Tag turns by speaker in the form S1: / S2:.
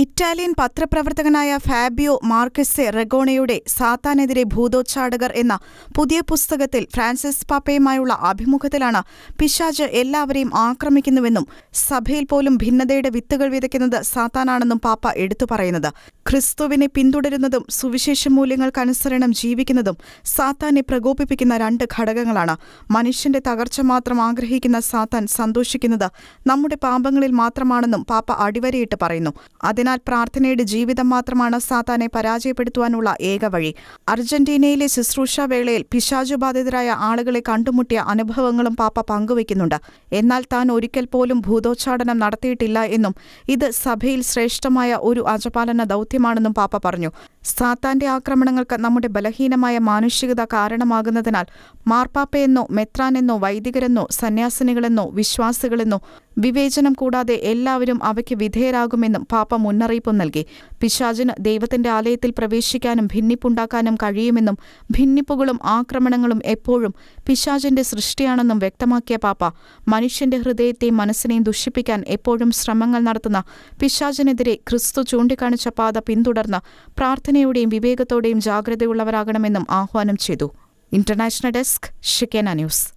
S1: Italian പത്രപ്രവർത്തകനായ Fabio മാർക്കസെ റെഗോണയുടെ സാത്താനെതിരെ ഭൂതോച്ചാടകർ എന്ന പുതിയ പുസ്തകത്തിൽ ഫ്രാൻസിസ് പാപ്പയുമായുള്ള അഭിമുഖത്തിലാണ് പിശാജ് എല്ലാവരെയും ആക്രമിക്കുന്നുവെന്നും സഭയിൽ പോലും ഭിന്നതയുടെ വിത്തുകൾ വിതയ്ക്കുന്നത് സാത്താനാണെന്നും പാപ്പ എടുത്തു പറയുന്നത്. ക്രിസ്തുവിനെ പിന്തുടരുന്നതും സുവിശേഷ മൂല്യങ്ങൾക്കനുസരണം ജീവിക്കുന്നതും സാത്താനെ പ്രകോപിപ്പിക്കുന്ന രണ്ട് ഘടകങ്ങളാണ്. മനുഷ്യന്റെ തകർച്ച മാത്രം ആഗ്രഹിക്കുന്ന സാത്താൻ സന്തോഷിക്കുന്നത് നമ്മുടെ പാപങ്ങളിൽ മാത്രമാണെന്നും പാപ്പ അടിവരയിട്ട് പറയുന്നു. അതിനാൽ പ്രാർത്ഥനയുടെ ജീവിതം മാത്രമാണ് സാത്താനെ പരാജയപ്പെടുത്തുവാനുള്ള ഏക വഴി. അർജന്റീനയിലെ ശുശ്രൂഷ വേളയിൽ പിശാചുബാധിതരായ ആളുകളെ കണ്ടുമുട്ടിയ അനുഭവങ്ങളും പാപ്പ പങ്കുവയ്ക്കുന്നുണ്ട്. എന്നാൽ താൻ ഒരിക്കൽ പോലും ഭൂതോച്ചാടനം നടത്തിയിട്ടില്ല എന്നും ഇത് സഭയിൽ ശ്രേഷ്ഠമായ ഒരു അജപാലന ദൗത്യമാണെന്നും പാപ്പ പറഞ്ഞു. സാത്താന്റെ ആക്രമണങ്ങൾക്ക് നമ്മുടെ ബലഹീനമായ മാനുഷികത കാരണമാകുന്നതിനാൽ മാർപ്പാപ്പയെന്നോ മെത്രാനെന്നോ വൈദികരെന്നോ സന്യാസിനികളെന്നോ വിശ്വാസികളെന്നോ വിവേചനം കൂടാതെ എല്ലാവരും അവയ്ക്ക് വിധേയരാകുമെന്നും പാപ്പ മുന്നറിയിപ്പും നൽകി. പിശാചിന് ദൈവത്തിന്റെ ആലയത്തിൽ പ്രവേശിക്കാനും ഭിന്നിപ്പുണ്ടാക്കാനും കഴിയുമെന്നും ഭിന്നിപ്പുകളും ആക്രമണങ്ങളും എപ്പോഴും പിശാചിന്റെ സൃഷ്ടിയാണെന്നും വ്യക്തമാക്കിയ പാപ്പ മനുഷ്യന്റെ ഹൃദയത്തെയും മനസ്സിനെയും ദുഷിപ്പിക്കാൻ എപ്പോഴും ശ്രമങ്ങൾ നടത്തുന്ന പിശാചിനെതിരെ ക്രിസ്തു ചൂണ്ടിക്കാണിച്ച പാത പിന്തുടർന്ന് പ്രാർത്ഥനയോടെയും വിവേകത്തോടെയും ജാഗ്രതയുള്ളവരാകണമെന്നും ആഹ്വാനം ചെയ്തു. ഇന്റർനാഷണൽ ഡെസ്ക് ഷിക്കേന ന്യൂസ്.